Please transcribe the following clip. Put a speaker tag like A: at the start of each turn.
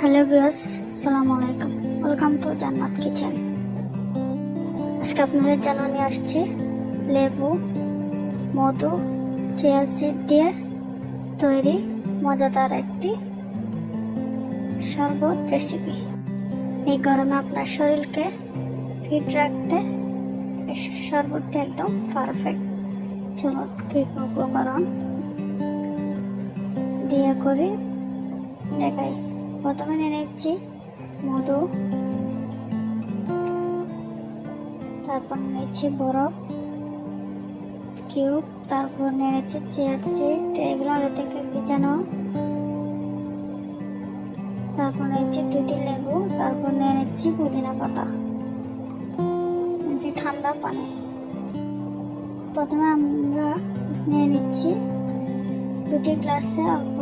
A: Hello বিয়াস সালাম আলাইকুম। Welcome to Jannat kitchen. আজকে আপনাদের জন্য নিয়ে আসছি লেবু, মধু, চিয়া সিড দিয়ে তৈরি মজাদার একটি শরবত রেসিপি এই গরমে আপনার শরীরকে ফিট রাখতে এই শরবতটি একদম পারফেক্ট চলুন কী উপকরণ দিয়ে করি, দেখাই। প্রথমে নিয়ে নিচ্ছি মধু, তারপর নিচ্ছি বরফ কিউব, তারপর নিয়ে নিচ্ছি চেয়ার চিট এগুলো আগে থেকে ভিজানো, তারপর নিচ্ছি দুটি লেবু, তারপর নিয়ে নিচ্ছি পুদিনা পাতা ঠান্ডা পানি। প্রথমে আমরা নিয়ে নিচ্ছি দুটি গ্লাসে অল্প